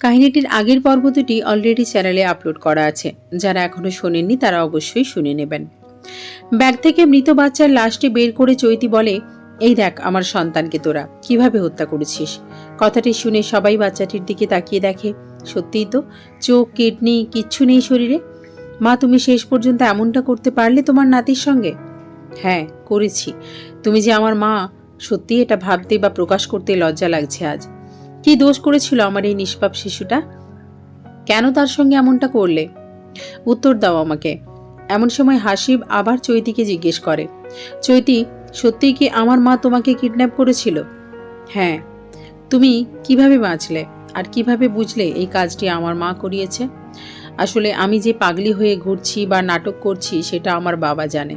কাহিনীটির আগের পর্ব দুটি অলরেডি চ্যানেলে আপলোড করা আছে। যারা এখনও শোনেননি, তারা অবশ্যই শুনে নেবেন। ব্যাগ থেকে মৃত বাচ্চার লাশটি বের করে চৈতি বলে, এই দেখ আমার সন্তানকে তোরা, কীভাবে হত্যা করেছিস? কথাটি শুনে সবাই বাচ্চাটির দিকে তাকিয়ে দেখে। সত্যিই তো, চোখ, কিডনি, কিচ্ছু নেই শরীরে। মা, তুমি শেষ পর্যন্ত এমনটা করতে পারলে তোমার নাতির সঙ্গে? হ্যাঁ করেছি। তুমি যে আমার মা সত্যি এটা ভাবতে বা প্রকাশ করতে লজ্জা লাগছে আজ। কি দোষ করেছিল আমার এই নিষ্পাপ শিশুটা? কেন তার সঙ্গে এমনটা করলে? উত্তর দাও আমাকে। এমন সময় হাসিব আবার চৈতিকে জিজ্ঞেস করে, চৈতি, সত্যিই কি আমার মা তোমাকে কিডন্যাপ করেছিল? হ্যাঁ। তুমি কীভাবে বাঁচলে? আর কীভাবে বুঝলে এই কাজটি আমার মা করিয়েছে? আসলে আমি যে পাগলি হয়ে ঘুরছি বা নাটক করছি সেটা আমার বাবা জানে।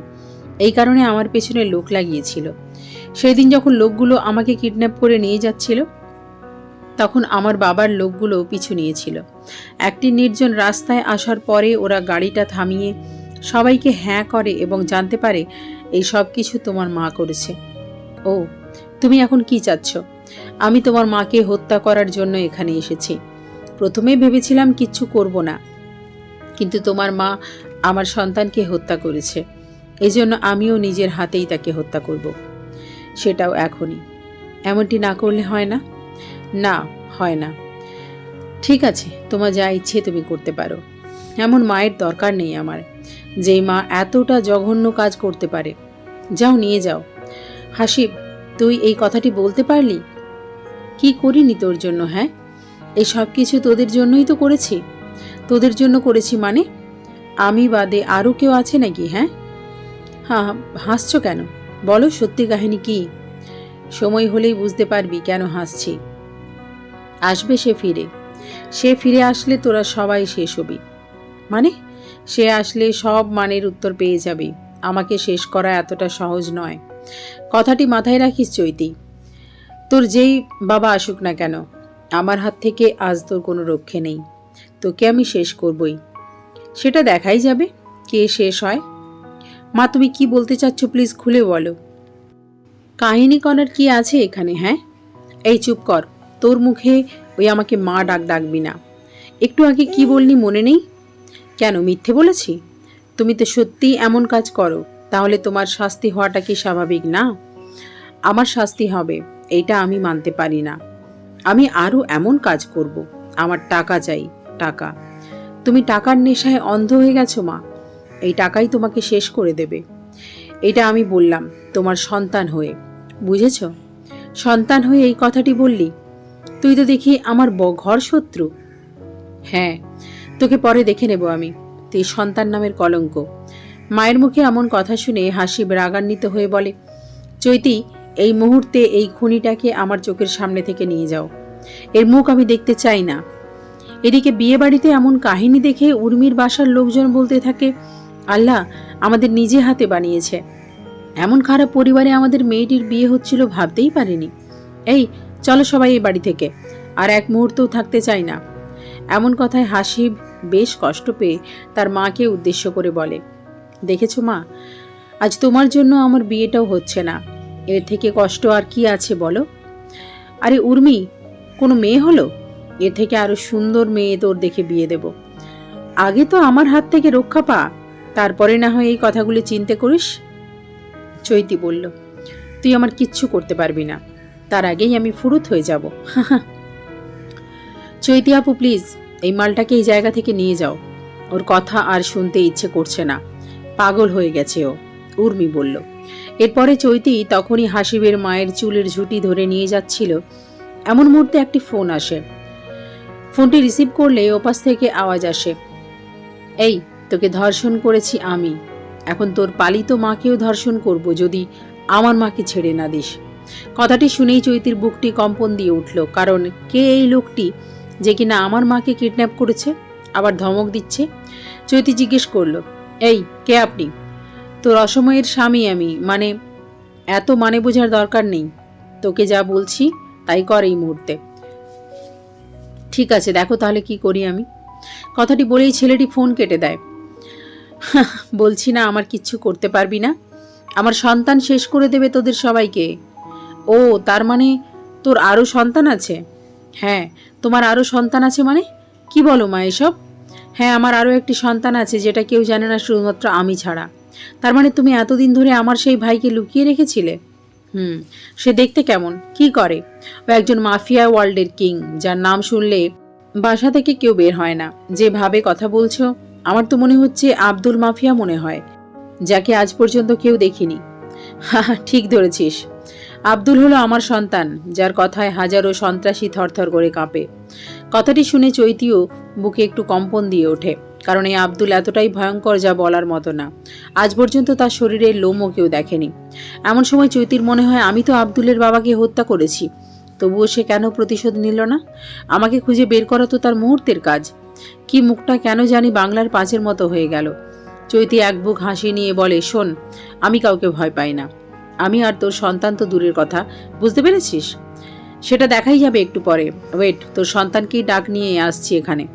এই কারণে আমার পেছনে লোক লাগিয়েছিল। সেই দিন যখন লোকগুলো আমাকে কিডন্যাপ করে নিয়ে যাচ্ছিল তখন আমার বাবার লোকগুলো পিছু নিয়েছিল। একটি নির্জন রাস্তায় আসার পরে ওরা গাড়িটা থামিয়ে সবাইকে হ্যাঁ করে এবং জানতে পারে, এই সব কিছু তোমার মা করেছে। ও, তুমি এখন কি চাচ্ছ? আমি তোমার মাকে হত্যা করার জন্য এখানে এসেছি। প্রথমে ভেবেছিলাম কিচ্ছু করব না, কিন্তু তোমার মা আমার সন্তানকে হত্যা করেছে। এজন্য আমিও নিজের হাতেই তাকে হত্যা করব। সেটাও এখনই। এমনটি না করলে হয় না? না, হয় না। ঠিক আছে, তোমার যা ইচ্ছে তুমি করতে পারো। এমন মায়ের দরকার নেই আমার, যেই মা এতটা জঘন্য কাজ করতে পারে। যাও, নিয়ে যাও। হাসিব, তুই এই কথাটি বলতে পারলি? কি করিনি তোর জন্য হ্যাঁ? এই সব কিছু তোদের জন্যই তো করেছি। তোদের জন্য করেছি মানে? আমি বাদে আরও কেউ আছে নাকি হ্যাঁ? হ্যাঁ হাসছো কেন? বলো, সত্যি কাহিনী কি? সময় হলেই বুঝতে পারবি কেন হাসছি। আসবে সে ফিরে। সে ফিরে আসলে তোরা সবাই শেষ হবি মানে? সে আসলে সব মানের উত্তর পেয়ে যাবে। আমাকে শেষ করা এতটা সহজ নয়। কথাটি মাথায় রাখিস চৈতি। তোর যেই বাবা আসুক না কেন, আমার হাত থেকে আজ তোর কোনো রক্ষে নেই। তোকে আমি শেষ করবই। সেটা দেখাই যাবে কে শেষ হয়। মা, তুমি কি বলতে চাচ্ছ প্লিজ খুলে বলো। কাহিনী করার কি আছে এখানে হ্যাঁ? এই চুপ কর। তোর মুখে ওই আমাকে মা ডাক ডাকবি না। একটু আগে কি বললি মনে নেই? কেন, মিথ্যে বলেছি? তুমি তো সত্যিই এমন কাজ করো, তাহলে তোমার শাস্তি হওয়াটা কি স্বাভাবিক না? আমার শাস্তি হবে এইটা আমি মানতে পারি না। আমি আরও এমন কাজ করব, আমার টাকা চাই, টাকা। তুমি টাকার নেশায় অন্ধ হয়ে গেছো মা, এই টাকাই তোমাকে শেষ করে দেবে। এটা আমি বললাম, তোমার সন্তান হয়ে। বুঝেছ? সন্তান হয়ে এই কথাটি বললি তুই তো দেখি আমার ব- ঘর শত্রু। হ্যাঁ তোকে পরে দেখে নেব আমি। তুই সন্তান নামের কলঙ্ক। মায়ের মুখে এমন কথা শুনে হাসি রাগান্বিত হয়ে বলে, চৈতি, এই মুহূর্তে এই খুনিটাকে আমার চোখের সামনে থেকে নিয়ে যাও। এর মুখ আমি দেখতে চাই না। এদিকে বিয়ে বাড়িতে এমন কাহিনী দেখে উর্মির বাসার লোকজন বলতে থাকে, আল্লাহ আমাদের নিজে হাতে বানিয়েছে। এমন খারাপ পরিবারে আমাদের মেয়েটির বিয়ে হচ্ছিল ভাবতেই পারিনি। এই চলো সবাই এই বাড়ি থেকে। আর এক মুহূর্তও থাকতে চাই না। এমন কথায় হাসিব বেশ কষ্ট পেয়ে তার মাকে উদ্দেশ্য করে বলে, দেখেছ মা, আজ তোমার জন্য আমার বিয়েটাও হচ্ছে না। এর থেকে কষ্ট আর কি আছে বলো? আরে উর্মি, কোনো মেয়ে হলো? এর থেকে আরও সুন্দর মেয়ে তোর দেখে বিয়ে দেব। আগে তো আমার হাত থেকে রক্ষা পা, তারপরে না হয় এই কথাগুলি চিন্তে করিস? চৈতি বলল, তুই আমার কিচ্ছু করতে পারবি না। তার আগেই আমি ফুরুত হয়ে যাব। চৈতি আপু প্লিজ এই মালটাকে এই জায়গা থেকে নিয়ে যাও। ওর কথা আর শুনতে ইচ্ছে করছে না। পাগল হয়ে গেছে ও, উর্মি বলল। এরপরে চৈতি তখনই হাসিবের মায়ের চুলের ঝুঁটি ধরে নিয়ে যাচ্ছিল। এমন মুহূর্তে একটি ফোন আসে। ফোনটি রিসিভ করলে ওপাশ থেকে আওয়াজ আসে। এই, তোকে ধর্ষণ করেছি আমি। এখন তোর পালিত মাকেও ধর্ষণ করব যদি আমার মাকে ছেড়ে না দিস। কথাটি শুনেই চৈতির বুকটি কম্পন দিয়ে উঠল, কারণ কে এই লোকটি যে কিনা আমার মাকে কিডন্যাপ করেছে, আবার ধমক দিচ্ছে? চৈতি জিজ্ঞেস করল, এই, কে আপনি? তোর অসময়ের স্বামী আমি মানে এত মানে বোঝার দরকার নেই। তোকে যা বলছি, তাই কর এই মুহূর্তে। ঠিক আছে, দেখো তাহলে কি করি আমি? কথাটি বলেই ছেলেটি ফোন কেটে দেয়। বলছি না, আমার কিচ্ছু করতে পারবি না। আমার সন্তান শেষ করে দেবে তোদের সবাইকে। ও তার মানে তোর আরও সন্তান আছে? হ্যাঁ তোমার আরও সন্তান আছে মানে? কি বলো মা এসব? হ্যাঁ আমার আরও একটি সন্তান আছে যেটা কেউ জানে না শুধুমাত্র আমি ছাড়া। তার মানে তুমি এতদিন ধরে আমার সেই ভাইকে লুকিয়ে রেখেছিলে? হুম সে দেখতে কেমন? কি করে? ও একজন মাফিয়া ওয়ার্ল্ডের কিং যার নাম শুনলে বাসা থেকে কেউ বের হয় না। যেভাবে কথা বলছো আমার তো মনে হচ্ছে আব্দুল মাফিয়া মনে হয় যাকে আজ পর্যন্ত কেউ দেখিনি। হাহা, ঠিক ধরেছিস। আব্দুল হলো আমার সন্তান, যার কথায় হাজারো সন্ত্রাসী থরথর করে কাঁপে। কথাটি শুনে চৈতিও বুকে একটু কম্পন দিয়ে ওঠে, কারণ এই আব্দুল এতটাই ভয়ঙ্কর যা বলার মতো না। আজ পর্যন্ত তার শরীরের লোমও কেউ দেখেনি। এমন সময় চৈতির মনে হয়, আমি তো আব্দুলের বাবাকে হত্যা করেছি, তবুও সে কেন প্রতিশোধ নিল না? আমাকে খুঁজে বের করা তো তার মুহূর্তের কাজ। কি মুখটা কেন জানি বাংলার পাঁচের মতো হয়ে গেল। চৈতি এক বুক হাসি নিয়ে বলে, শোন, আমি কাউকে ভয় পাই না। আমি আর তোর সন্তান তো দূরের কথা, বুঝতে পেরেছিস? সেটা দেখাই যাবে একটু পরে। ওয়েট, তোর সন্তানকেই ডাক নিয়ে আসছি এখানে।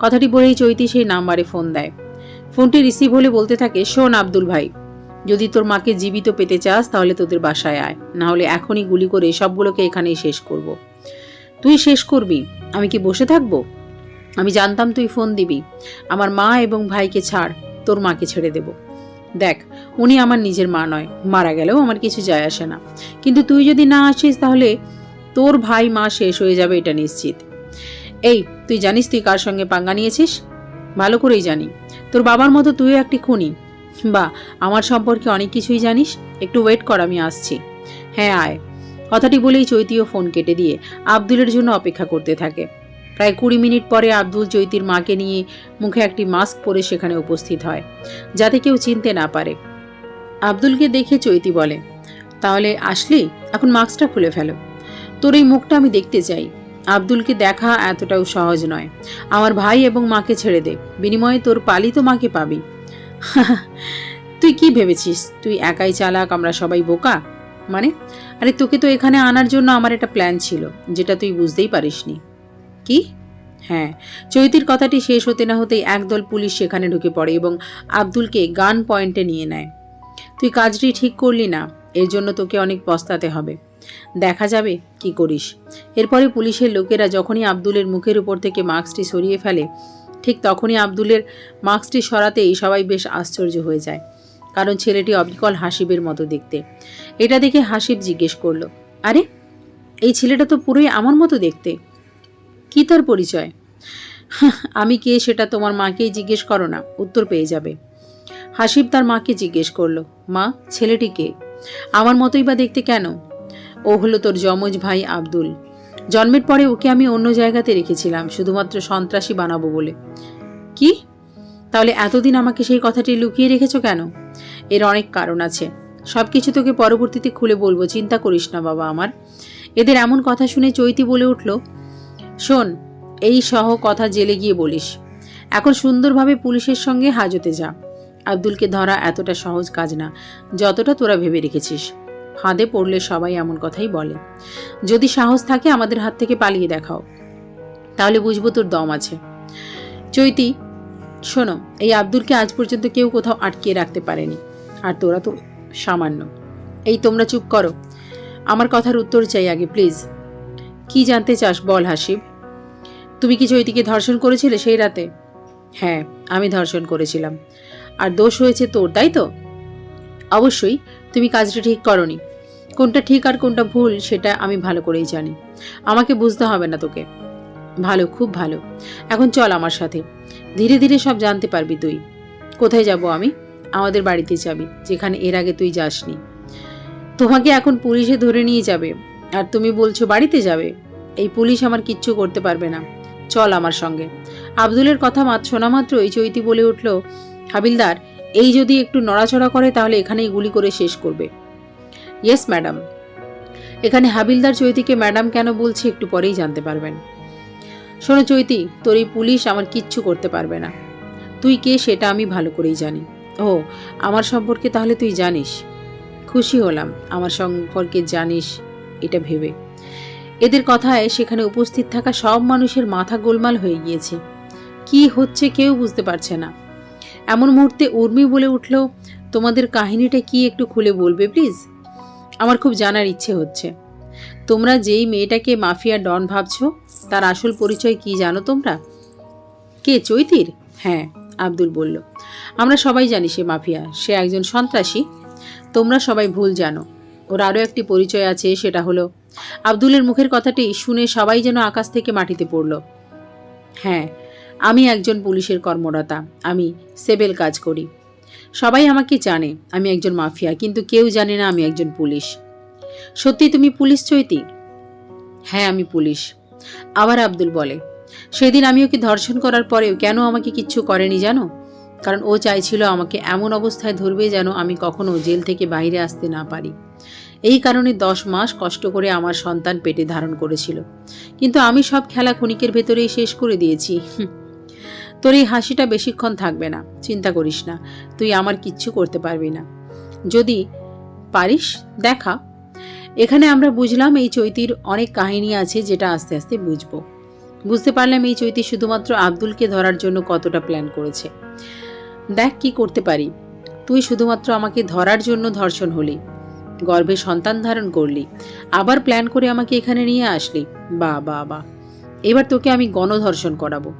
কথাটি বলেই চৈতি সেই নাম্বারে ফোন দেয়। ফোনটি রিসিভ হলে বলতে থাকে, শোন আব্দুল ভাই, যদি তোর মাকে জীবিত পেতে চাস তাহলে তোদের বাসায় আয়। না হলে এখনই গুলি করে সবগুলোকে এখানেই শেষ করব। তুই শেষ করবি? আমি কি বসে থাকব? আমি জানতাম তুই ফোন দিবি। আমার মা এবং ভাইকে ছাড়, তোর মাকে ছেড়ে দেব। দেখ, উনি আমার নিজের মা নয়, মারা গেলেও আমার কিছু যায় আসে না। কিন্তু তুই যদি না আসিস তাহলে তোর ভাই মা শেষ হয়ে যাবে এটা নিশ্চিত। এই, তুই জানিস তুই কার সঙ্গে পাঙ্গা নিয়েছিস? ভালো করেই জানি। তোর বাবার মতো তুইও একটি খুনি। বা আমার সম্পর্কে অনেক কিছুই জানিস। একটু ওয়েট কর, আমি আসছি। হ্যাঁ আয়। কথাটি বলেই চৈতিও ফোন কেটে দিয়ে আব্দুলের জন্য অপেক্ষা করতে থাকে। প্রায় কুড়ি মিনিট পরে আব্দুল চৈতির মাকে নিয়ে মুখে একটি মাস্ক পরে সেখানে উপস্থিত হয়, যাতে কেউ চিনতে না পারে। আব্দুলকে দেখে চৈতি বলে, তাহলে আসলি? এখন মাস্কটা খুলে ফেলো। তোর এই মুখটা আমি দেখতে চাই। আব্দুলকে দেখা এতটাও সহজ নয়। আমার ভাই এবং মাকে ছেড়ে দে। বিনিময়ে তোর পালিত মাকে পাবি। তুই কি ভেবেছিস? তুই একাই চালাক, আমরা সবাই বোকা? মানে? আরে, তোকে তো এখানে আনার জন্য আমার একটা প্ল্যান ছিল, যেটা তুই বুঝতেই পারিসনি। কি? হ্যাঁ চৈতির কথাটি শেষ হতে না হতেই একদল পুলিশ সেখানে ঢুকে পড়ে এবং আব্দুলকে গান পয়েন্টে নিয়ে নেয়। তুই কাজটি ঠিক করলি না, এর জন্য তোকে অনেক পস্তাতে হবে। দেখা যাবে কি করিস। এরপরে পুলিশের লোকেরা যখনই আব্দুলের মুখের উপর থেকে মাস্কটি সরিয়ে ফেলে, ঠিক তখনই আব্দুলের মাস্কটি সরাতেই সবাই বেশ আশ্চর্য হয়ে যায়, কারণ ছেলেটি অবিকল হাসিবের মতো দেখতে। এটা দেখে হাসিব জিজ্ঞেস করল, আরে, এই ছেলেটা তো পুরোই আমার মতো দেখতে? কি তার পরিচয়? আমি কে সেটা তোমার মাকেই জিজ্ঞেস করো না, উত্তর পেয়ে যাবে। হাসিব তার মাকে জিজ্ঞেস করল, মা, ছেলেটি কে? আমার মতোই বা দেখতে কেন? ও হলো তোর যমজ ভাই আব্দুল। জন্মের পরে ওকে আমি অন্য জায়গাতে রেখেছিলাম, শুধুমাত্র সন্ত্রাসী বানাবো বলে। কি? তাহলে এতদিন আমাকে সেই কথাটি লুকিয়ে রেখেছো কেন? এর অনেক কারণ আছে। সব কিছু তোকে পরবর্তীতে খুলে বলব, চিন্তা করিস না বাবা আমার। এদের এমন কথা শুনে চৈতি বলে উঠল শোন, এই সহ কথা জেলে গিয়ে বলিস। এখন সুন্দরভাবে পুলিশের সঙ্গে হাজতে যা। আব্দুলকে ধরা এতটা সহজ কাজ না, যতটা তোরা ভেবে রেখেছিস। ফাঁদে পড়লে সবাই এমন কথাই বলে। যদি সাহস থাকে আমাদের হাত থেকে পালিয়ে দেখাও। তাহলে বুঝব তোর দম আছে। চৈতি, শোনো, এই আব্দুলকে আজ পর্যন্ত কেউ কোথাও আটকিয়ে রাখতে পারেনি। আর তোরা তো সামান্য। এই তোমরা চুপ করো। আমার কথার উত্তর চাই আগে, প্লিজ। কি জানতে চাস বল, হাসিব। তুমি কি চৈতিকে ধর্ষণ করেছিলে সেই রাতে? হ্যাঁ আমি ধর্ষণ করেছিলাম। আর দোষ হয়েছে তোর, তাই তো? অবশ্যই, তুমি কাজটা ঠিক করনি। কোনটা ঠিক আর কোনটা ভুল, সেটা আমি ভালো করেই জানি। আমাকে বুঝতে হবে না তোকে। ভালো, খুব ভালো। এখন চল আমার সাথে। ধীরে ধীরে সব জানতে পারবি তুই। কোথায় যাব আমি? আমাদের বাড়িতে যাবি, যেখানে এর আগে তুই যাসনি। তোমাকে এখন পুলিশে ধরে নিয়ে যাবে। আর তুমি বলছো বাড়িতে যাবে। এই পুলিশ আমার কিচ্ছু করতে পারবে না। চল আমার সঙ্গে। আব্দুলের কথা মাত শোনা মাত্রই চৈতি বলে উঠল, হাবিলদার, এই যদি একটু নড়াচড়া করে তাহলে এখানেই গুলি করে শেষ করবে। ইয়েস ম্যাডাম এখানে হাবিলদার চৈতিকে ম্যাডাম কেন বলছি একটু পরেই জানতে পারবেন। শোনো চৈতি, তোর এই পুলিশ আমার কিচ্ছু করতে পারবে না। তুই কে সেটা আমি ভালো করেই জানি। ও, আমার সম্পর্কে তাহলে তুই জানিস। খুশি হলাম। আমার সম্পর্কে জানিস এটা ভেবে। এদের কথায় সেখানে উপস্থিত থাকা সব মানুষের মাথা গোলমাল হয়ে গিয়েছে। কি হচ্ছে কেউ বুঝতে পারছে না। এমন মুহূর্তে উর্মি বলে উঠল, তোমাদের কাহিনীটা কি একটু খুলে বলবে, প্লিজ? আমার খুব জানার ইচ্ছে হচ্ছে। তোমরা যেই মেয়েটাকে মাফিয়া ডন ভাবছ, তার আসল পরিচয় কি জানো তোমরা? কে, চৈতির? হ্যাঁ আব্দুল বলল। আমরা সবাই জানি সে মাফিয়া। সে একজন সন্ত্রাসী। তোমরা সবাই ভুল জানো। ওর আরও একটি পরিচয় আছে, সেটা হলো, আব্দুলের মুখের কথাটি শুনে সবাই যেন আকাশ থেকে মাটিতে পড়ল। হ্যাঁ আমি একজন পুলিশের কর্মরতা আমি সেবেল কাজ করি। সবাই আমাকে জানে, আমি একজন মাফিয়া, কিন্তু কেউ জানে না আমি একজন পুলিশ। সত্যি তুমি পুলিশ চৈতি? হ্যাঁ আমি পুলিশ। আবার আব্দুল বলে, সেদিন আমি ওকে ধর্ষণ করার পরেও কেন আমাকে কিচ্ছু করেনি জানো? কারণ ও চাইছিল আমাকে এমন অবস্থায় ধরবে যেন আমি কখনো জেল থেকে বাইরে আসতে না পারি। এই কারণে দশ মাস কষ্ট করে আমার সন্তান পেটে ধারণ করেছিল। কিন্তু আমি সব খেলা ক্ষণিকের ভেতরেই শেষ করে দিয়েছি। তোর এই হাসিটা বেশিক্ষণ থাকবে না, চিন্তা করিস না, তুই আমার কিচ্ছু করতে পারবি না। যদি পারিস, দেখা। এখানে আমরা বুঝলাম এই চৈতির অনেক কাহিনী আছে যেটা আস্তে আস্তে বুঝব। বুঝতে পারলাম এই চৈতি শুধুমাত্র আব্দুলকে ধরার জন্য কতটা প্ল্যান করেছে। দেখ কি করতে পারি। তুই শুধুমাত্র আমাকে ধরার জন্য ধর্ষণ হলি। গর্ভে সন্তান ধারণ করলি। আবার প্ল্যান করে আমাকে এখানে নিয়ে আসলি। বা বা বা। এবার তোকে আমি গণধর্ষণ করাবো।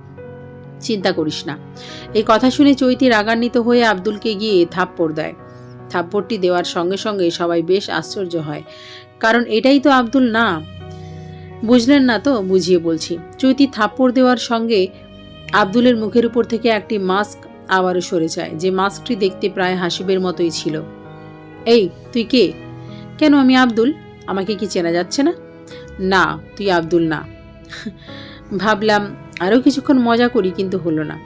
চিন্তা করিস না। এই কথা শুনে চৈতি রাগান্বিত হয়ে আব্দুলকে গিয়ে থাপ্পড় দেয়। থাপ্পড়টি দেওয়ার সঙ্গে সঙ্গে সবাই বেশ আশ্চর্য হয়। কারণ এটাই তো আব্দুল না। বুঝলেন না তো? বুঝিয়ে বলছি। চৈতি থাপ্পড় দেওয়ার সঙ্গে আব্দুলের মুখের উপর থেকে একটি মাস্ক আবারও সরে যায়। যে মাস্কটি দেখতে প্রায় হাসিবের মতোই ছিল। এই, তুই কে? কেন আমি আব্দুল? আমাকে কি চেনা যাচ্ছে না? না, তুই আব্দুল না। ভাবলাম আরও কিছুক্ষণ মজা করি, কিন্তু হলো না।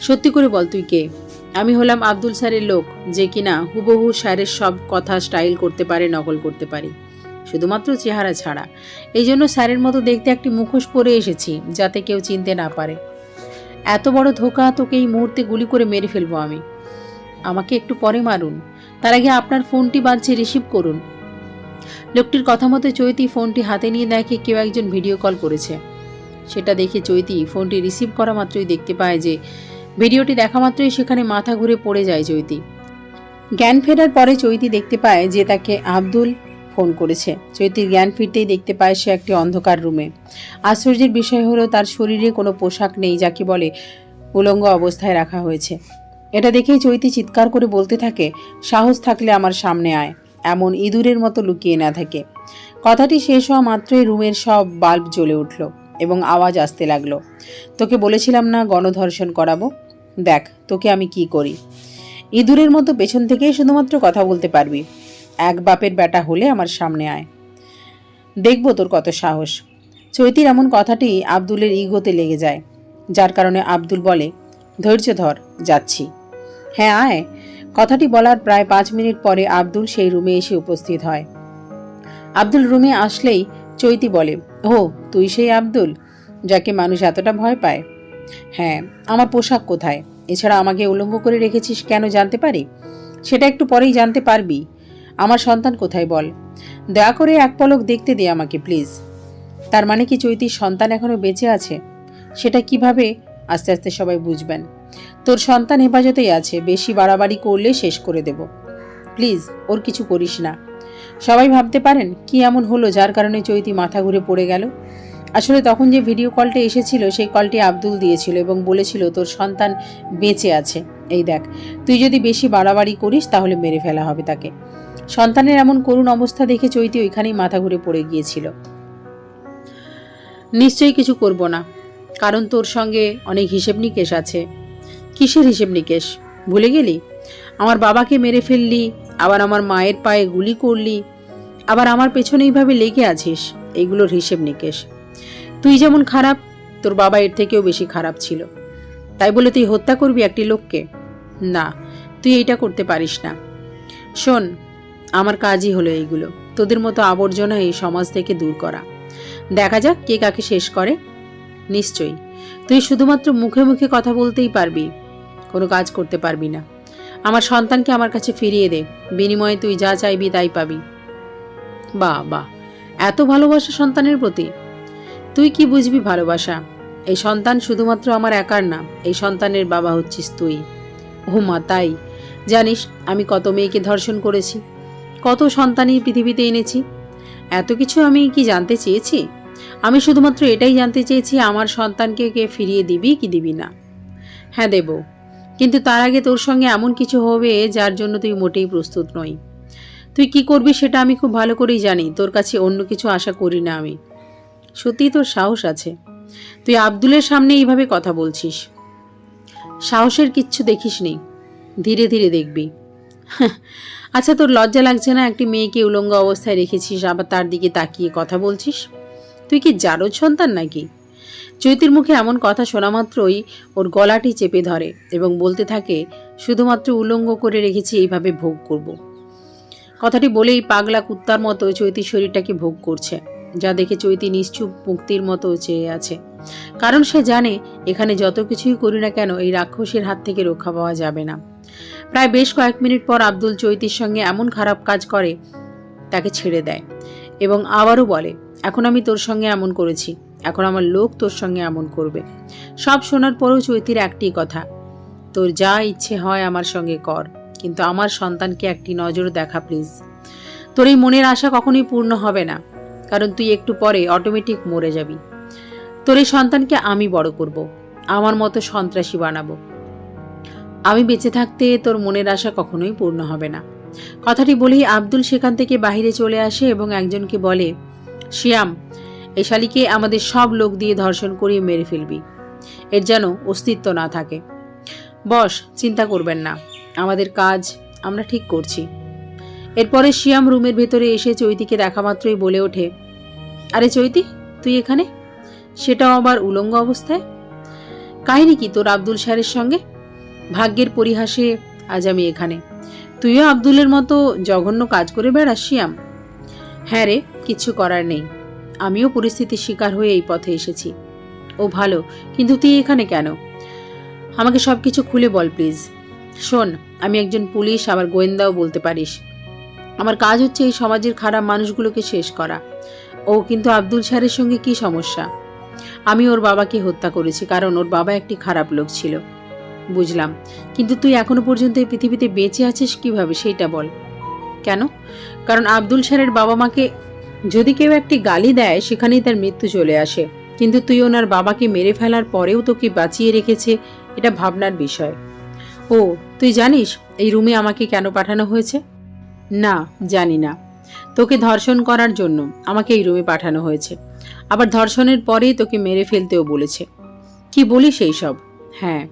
সত্যি করে বল তুই কে? আমি হলাম আব্দুল স্যারের লোক, যে কিনা হুবহু স্যারের সব কথা স্টাইল করতে পারে, নকল করতে পারি। শুধুমাত্র চেহারা ছাড়া। এই জন্য স্যারের মতো দেখতে একটি মুখোশ পরে এসেছি, যাতে কেউ চিনতে না পারে। এত বড় ধোকা তোকে এই মুহূর্তে গুলি করে মেরে ফেলব আমি। আমাকে একটু পরে মারুন। তার আগে আপনার ফোনটি বাজছে রিসিভ করুন। লোকটির কথা মতো চৈতি ফোনটি হাতে নিয়ে দেখে কেউ একজন ভিডিও কল করেছে। সেটা দেখে চৈতি ফোনটি রিসিভ করা মাত্রই দেখতে পায় যে ভিডিওটি দেখা মাত্রই সেখানে মাথা ঘুরে পড়ে যায় চৈতি। জ্ঞান ফেরার পরে চৈতি দেখতে পায় যে তাকে আব্দুল ফোন করেছে। চৈতির জ্ঞান ফিরতেই দেখতে পায় সে একটি অন্ধকার রুমে। আশ্চর্যের বিষয় হলো তার শরীরে কোনো পোশাক নেই, যাকে বলে উলঙ্গ অবস্থায় রাখা হয়েছে। এটা দেখেই চৈতি চিৎকার করে বলতে থাকে, সাহস থাকলে আমার সামনে আয়। এমন ইঁদুরের মতো লুকিয়ে না থাকে। কথাটি শেষ হওয়া মাত্রই রুমের সব বাল্ব জ্বলে উঠল এবং আওয়াজ আসতে লাগল। তোকে বলেছিলাম না গণধর্ষণ করাবো? দেখ, তোকে আমি কি করি? ইঁদুরের মতো পেছন থেকেই শুধুমাত্র কথা বলতে পারবি। এক বাপের বেটা হলে আমার সামনে আয়। দেখব তোর কত সাহস। চৈতির এমন কথাটি আব্দুলের ইগোতে লেগে যায়, যার কারণে আব্দুল বলে, ধৈর্য ধর, যাচ্ছি। হ্যাঁ আয়। কথাটি বলার প্রায় পাঁচ মিনিট পরে আব্দুল সেই রুমে এসে উপস্থিত হয়। আব্দুল রুমে আসলেই চৈতি বলে, ও, তুই সেই আব্দুল, যাকে মানুষ এতটা ভয় পায়? হ্যাঁ আমার পোশাক কোথায়? এছাড়া আমাকে উলঙ্গ করে রেখেছিস কেন জানতে পারি? সেটা একটু পরেই জানতে পারবি। আমার সন্তান কোথায় বল? দয়া করে এক পলক দেখতে দে আমাকে, প্লিজ। তার মানে কি চৈতির সন্তান এখনও বেঁচে আছে? সেটা কীভাবে? আস্তে আস্তে সবাই বুঝবেন। তোর সন্তান হেফাজতেই আছে, বেশি বাড়াবাড়ি করলে শেষ করে দেব। প্লিজ, ওর কিছু করিস না। সবাই ভাবতে পারেন কি এমন হলো যার কারণে চৈতি মাথা ঘুরে পড়ে গেল। আসলে তখন যে ভিডিও কলটা এসেছিল, সেই কলটি আব্দুল দিয়েছিল এবং বলেছিল, তোর সন্তান বেঁচে আছে। এই দেখ, তুই যদি বেশি বাড়াবাড়ি করিস, তাহলে মেরে ফেলা হবে তাকে। সন্তানের এমন করুণ অবস্থা দেখে চৈতি ওইখানেই মাথা ঘুরে পড়ে গিয়েছিল। নিশ্চয়ই কিছু করব না, কারণ তোর সঙ্গে অনেক হিসেব নিকেশ আছে। কিসের হিসেব নিকেশ? ভুলে গেলি? আমার বাবাকে মেরে ফেললি, আবার আমার মায়ের পায়ে গুলি করলি, আবার আমার পেছনে এইভাবে লেগে আছিস এইগুলোর হিসেব নিকেশ। তুই যেমন খারাপ, তোর বাবা এর থেকেও বেশি খারাপ ছিল। তাই বলে তুই হত্যা করবি একটি লোককে? না, তুই এইটা করতে পারিস না। শোন, আমার কাজই হলো এইগুলো। তোদের মতো আবর্জনা এই সমাজ থেকে দূর করা। দেখা যাক কে কাকে শেষ করে। নিশ্চয়ই। তুই শুধুমাত্র মুখে মুখে কথা বলতেই পারবি। কোনো কাজ করতে পারবি না। আমার সন্তানকে আমার কাছে ফিরিয়ে দে। বিনিময়ে তুই যা চাইবি তাই পাবি। বা বা, এত ভালোবাসা সন্তানের প্রতি? তুই কি বুঝবি ভালোবাসা? এই সন্তান শুধুমাত্র আমার একার না, এই সন্তানের বাবা হচ্ছিস তুই। ও মা, তাই? জানিস, আমি কত মেয়েকে ধর্ষণ করেছি, কত সন্তানই পৃথিবীতে এনেছি। এত কিছু আমি কি জানতে চেয়েছি? আমি শুধুমাত্র এটাই জানতে চেয়েছি, আমার সন্তানকে কে ফিরিয়ে দিবি কি দিবি না। হ্যাঁ দেব। কিন্তু তার আগে তোর সঙ্গে এমন কিছু হবে যার জন্য তুই মোটেই প্রস্তুত নই। তুই কি করবি সেটা আমি খুব ভালো করেই জানি, তোর কাছে অন্য কিছু আশা করি না আমি। সত্যিই তোর সাহস আছে। তুই আব্দুলের সামনে এইভাবে কথা বলছিস। সাহসের কিচ্ছু দেখিস নি ধীরে ধীরে দেখবি। আচ্ছা তোর লজ্জা লাগছে না? একটি মেয়েকে উলঙ্গ অবস্থায় রেখেছিস, আবার তার দিকে তাকিয়ে কথা বলছিস? তুই কি জারদ সন্তান নাকি? চৈতির মুখে এমন কথা শোনা মাত্রই ওর গলাটি চেপে ধরে এবং বলতে থাকে, শুধুমাত্র উলঙ্গ করে রেখেছি, এইভাবে ভোগ করব। কথাটি বলেই পাগলা কুত্তার মতো চৈতির শরীরটাকে ভোগ করছে, যা দেখে চৈতি নিশ্চুপ মুক্তির মতো চেয়ে আছে। কারণ সে জানে, এখানে যত কিছুই করি না কেন, এই রাক্ষসের হাত থেকে রক্ষা পাওয়া যাবে না। প্রায় বেশ কয়েক মিনিট পর আব্দুল চৈতির সঙ্গে এমন খারাপ কাজ করে, তাকে ছেড়ে দেয় এবং আবারও বলে, এখন আমি তোর সঙ্গে এমন করেছি। এখন আমার লোক তোর সঙ্গে এমন করবে। সব শোনার পরও চৈতির একটি কথা, তোর যা ইচ্ছে হয় আমার সঙ্গে কর, কিন্তু আমার সন্তানকে একটি নজর দেখা প্লিজ তোর এই মনের আশা কখনোই পূর্ণ হবে না, কারণ তুই একটু পরে অটোমেটিক মরে যাবি। তোর এই সন্তানকে আমি বড় করব, আমার মতো সন্ত্রাসী বানাবো। আমি বেঁচে থাকতে তোর মনের আশা কখনোই পূর্ণ হবে না। কথাটি বলেই আব্দুল সেখান থেকে বাহিরে চলে আসে এবং একজনকে বলে, শিয়াম এই শালিকে আমাদের সব লোক দিয়ে ধর্ষণ করিয়ে মেরে ফেলবি। এর যেন অস্তিত্ব না থাকে। বস, চিন্তা করবেন না। আমাদের কাজ আমরা ঠিক করছি। এরপরে শিয়াম রুমের ভেতরে এসে চৈতিকে দেখা মাত্রই বলে ওঠে, আরে চৈতি, তুই এখানে? সেটাও আবার উলঙ্গ অবস্থায়? কাহিনী কি তোর আব্দুল স্যারের সঙ্গে? ভাগ্যের পরিহাসে আজ আমি এখানে। তুইও আব্দুলের মতো জঘন্য কাজ করে বেড়াস, শিয়াম। হ্যাঁ রে, কিছু করার নেই। আমিও পরিস্থিতির শিকার হয়ে এই পথে এসেছি। ও ভালো, কিন্তু তুই এখানে কেন? আমাকে সব কিছু খুলে বল, প্লিজ। শোন, আমি একজন পুলিশ, আবার গোয়েন্দাও বলতে পারিস। আমার কাজ হচ্ছে এই সমাজের খারাপ মানুষগুলোকে শেষ করা। ও কিন্তু আব্দুল স্যারের সঙ্গে কি সমস্যা? আমি ওর বাবাকে হত্যা করেছি, কারণ ওর বাবা একটি খারাপ লোক ছিল। বুঝলাম, কিন্তু তুই এখনও পর্যন্ত এই পৃথিবীতে বেঁচে আছিস কীভাবে সেইটা বল। কেন? কারণ আব্দুল স্যারের বাবা মাকে যদি কেউ একটি গালি দেয়, সেখানেই তার মৃত্যু চলে আসে। কিন্তু তুই ওনার বাবাকে মেরে ফেলার পরেও তোকে বাঁচিয়ে রেখেছে, এটা ভাবনার বিষয়। ও, তুই জানিস এই রুমে আমাকে কেন পাঠানো হয়েছে? না, জানি না। তোকে ধর্ষণ করার জন্য আমাকে এই রুমে পাঠানো হয়েছে। আবার ধর্ষণের পরেই তোকে মেরে ফেলতেও বলেছে। কি বলিস এই সব? হ্যাঁ।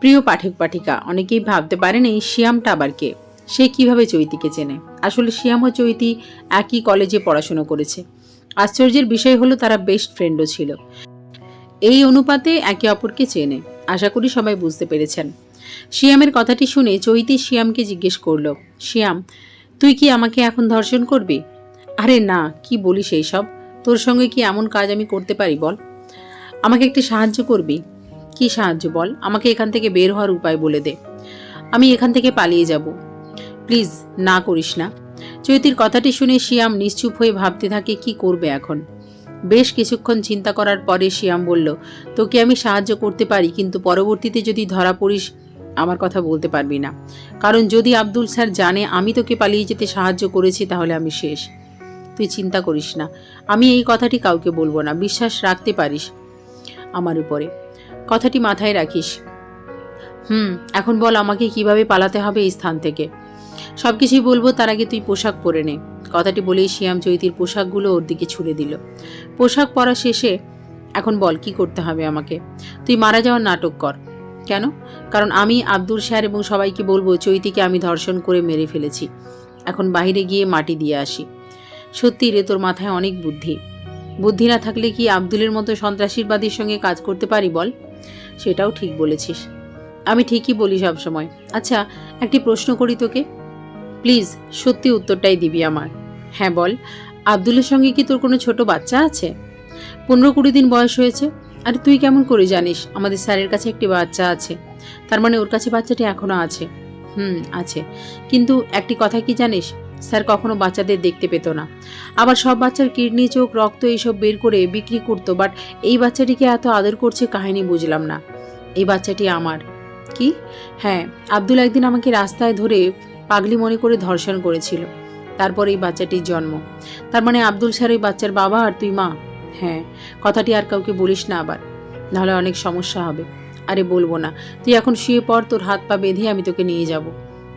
প্রিয় পাঠক পাঠিকা অনেকেই ভাবতে পারেন এই শিয়ামটা আবার কে? সে কীভাবে চৈতিকে চেনে? আসলে শিয়াম ও চৈতি একই কলেজে পড়াশুনো করেছে। আশ্চর্যের বিষয় হলো তারা বেস্ট ফ্রেন্ডও ছিল। এই অনুপাতে একে অপরকে চেনে। আশা করি সবাই বুঝতে পেরেছেন। শিয়ামের কথাটি শুনে চৈতি শিয়ামকে জিজ্ঞেস করল, শিয়াম, তুই কি আমাকে এখন ধর্ষণ করবি? আরে না, কি বলিস এই সব তোর সঙ্গে কি এমন কাজ আমি করতে পারি বল? আমাকে একটি সাহায্য করবি? কি সাহায্য বল? আমাকে এখান থেকে বের হওয়ার উপায় বলে দে। আমি এখান থেকে পালিয়ে যাব। প্লিজ না করিস না। চৈতির কথাটি শুনে শিয়াম নিশ্চুপ হয়ে ভাবতে থাকে, কি করবে এখন? বেশ কিছুক্ষণ চিন্তা করার পরে শিয়াম বলল, তোকে আমি সাহায্য করতে পারি, কিন্তু পরবর্তীতে যদি ধরা পড়িস, আমার কথা বলতে পারবি না। কারণ যদি আব্দুল স্যার জানে আমি তোকে পালিয়ে যেতে সাহায্য করেছি, তাহলে আমি শেষ। তুই চিন্তা করিস না। আমি এই কথাটি কাউকে বলব না। বিশ্বাস রাখতে পারিস আমার উপরে। কথাটি মাথায় রাখিস। হুম, এখন বল আমাকে কীভাবে পালাতে হবে এই স্থান থেকে? সব কিছুই বলব, তার আগে তুই পোশাক পরে নে। কথাটি বলেই শিয়াম চৈতির পোশাকগুলো ওর দিকে ছুড়ে দিল। পোশাক পরা শেষে, এখন বল, কি করতে হবে আমাকে? তুই মারা যাওয়ার নাটক কর। কেন? কারণ আমি, আব্দুল স্যার এবং সবাইকে বলব, চৈতিকে আমি ধর্ষণ করে মেরে ফেলেছি। এখন বাইরে গিয়ে মাটি দিয়ে আসি। সত্যি রে, তোর মাথায় অনেক বুদ্ধি। বুদ্ধি না থাকলে কি আব্দুলের মতো সন্ত্রাসীবাদীর সঙ্গে কাজ করতে পারি বল? সেটাও ঠিক বলেছিস। আমি ঠিকই বলি সব সময় আচ্ছা একটি প্রশ্ন করি তোকে। প্লিজ, সত্যি উত্তরটাই দিবি আমার। হ্যাঁ বল, আব্দুলের সঙ্গে কি তোর কোনো ছোট বাচ্চা আছে? পনেরো কুড়ি দিন বয়স হয়েছে, আর তুই কেমন করে জানিস, আমাদের স্যারের কাছে একটি বাচ্চা আছে। তার মানে ওর কাছে বাচ্চাটি এখনও আছে। হুম, আছে। কিন্তু একটি কথা কি জানিস, স্যার কখনো বাচ্চাদের দেখতে পেত না। আবার সব বাচ্চার কিডনি, চোখ, রক্ত এইসব বের করে বিক্রি করতো, বাট এই বাচ্চাটিকে এত আদর করছে কাহিনী বুঝলাম না। এই বাচ্চাটি আমার। কি? হ্যাঁ আব্দুল একদিন আমাকে রাস্তায় ধরে পাগলি মনে করে ধর্ষণ করেছিল। তারপর এই বাচ্চাটির জন্ম। তার মানে আব্দুল স্যার ওই বাচ্চার বাবা আর তুই মা? হ্যাঁ কথাটি আর কাউকে বলিস না আবার। নাহলে অনেক সমস্যা হবে। আরে বলব না, তুই এখন শুয়ে পড়, তোর হাত পা বেঁধে আমি তোকে নিয়ে যাব।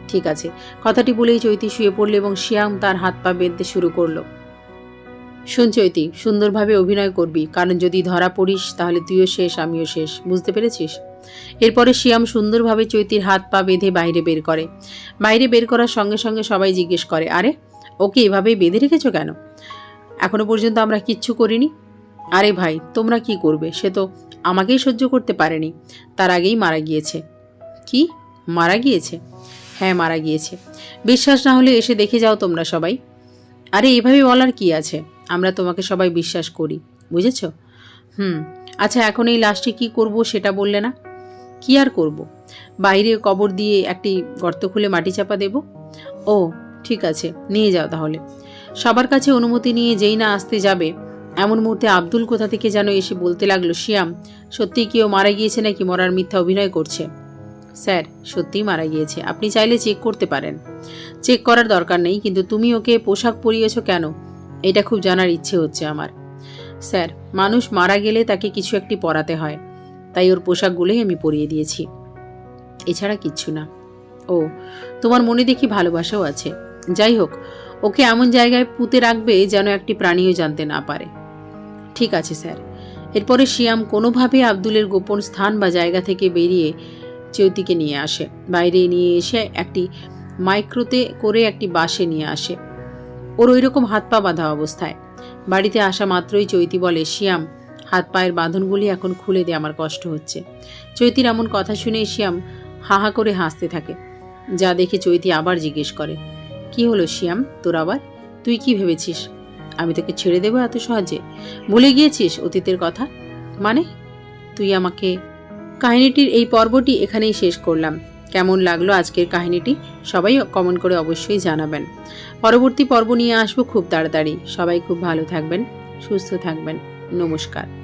ঠিক আছে, কথাটি বলেই চৈতি শুয়ে পড়ল এবং শিয়াম তার হাত পা বেঁধতে শুরু করল। শুন চৈতি, সুন্দরভাবে অভিনয় করবি, কারণ যদি ধরা পড়িস তাহলে তুইও শেষ, আমিও শেষ। বুঝতে পেরেছিস? এরপরে শিয়াম সুন্দরভাবে চৈতির হাত পা বেঁধে বাইরে বের করে। বাইরে বের করার সঙ্গে সঙ্গে সবাই জিজ্ঞেস করে, আরে, ওকে এভাবেই বেঁধে রেখেছো কেন? এখনও পর্যন্ত আমরা কিচ্ছু করিনি। আরে ভাই, তোমরা কি করবে? সে তো আমাকেই সহ্য করতে পারেনি। তার আগেই মারা গিয়েছে। কি? মারা গিয়েছে? হ্যাঁ মারা গিয়েছে। বিশ্বাস না হলে এসে দেখে যাও তোমরা সবাই। আরে, এভাবে বলার কি আছে? আমরা তোমাকে সবাই বিশ্বাস করি, বুঝেছ? হুম আচ্ছা এখন এই লাশটি কি করব সেটা বললে না? কি আর করব? বাইরে কবর দিয়ে একটি গর্ত খুলে মাটি চাপা দেব? ও, ঠিক আছে, নিয়ে যাও তাহলে। সবার কাছে অনুমতি নিয়ে যেই না আসতে যাবে, এমন মুহূর্তে আব্দুল কোথা থেকে যেন এসে বলতে লাগল, শিয়াম, সত্যিই কেউ মারা গিয়েছে নাকি মরার মিথ্যা অভিনয় করছে? স্যার, সত্যিই মারা গিয়েছে। আপনি চাইলে চেক করতে পারেন। চেক করার দরকার নেই, কিন্তু তুমি ওকে পোশাক পরিয়েছো কেন? এটা খুব জানার ইচ্ছে হচ্ছে আমার। স্যার, মানুষ মারা গেলে তাকে কিছু একটি পরাতে হয়। তাই ওর পোশাকগুলোই আমি পরিয়ে দিয়েছি। এছাড়া কিচ্ছু না। ও, তোমার মনে দেখি ভালোবাসাও আছে। যাই হোক, ওকে এমন জায়গায় পুঁতে রাখবে যেন একটি প্রাণীও জানতে না পারে। ঠিক আছে, স্যার। এরপরে শিয়াম কোনোভাবে আব্দুলের গোপন স্থান বা জায়গা থেকে বেরিয়ে চৈতিকে নিয়ে আসে। বাইরে নিয়ে এসে একটি মাইক্রোতে করে একটি বাসে নিয়ে আসে। ওর ওই রকম হাত পা বাঁধা অবস্থায়। বাড়িতে আসা মাত্রই চৈতি বলে, শিয়াম হাত পায়ের বাঁধনগুলি এখন খুলে দে আমার কষ্ট হচ্ছে। চৈতির এমন কথা শুনে শিয়াম হা হা করে হাসতে থাকে। যা দেখে চৈতি আবার জিজ্ঞেস করে, কি হলো শিয়াম? তোর আবার? তুই কি ভেবেছিস? আমি তোকে ছেড়ে দেবো এত সহজে? ভুলে গিয়েছিস অতীতের কথা? মানে তুই আমাকে কাহিনীটির এই পর্বটি এখানেই শেষ করলাম। কেমন লাগল আজকের কাহিনীটি? সবাই কমেন্ট করে অবশ্যই জানাবেন। পরবর্তী পর্ব নিয়ে আসব খুব তাড়াতাড়ি। সবাই খুব ভালো থাকবেন, সুস্থ থাকবেন। নমস্কার।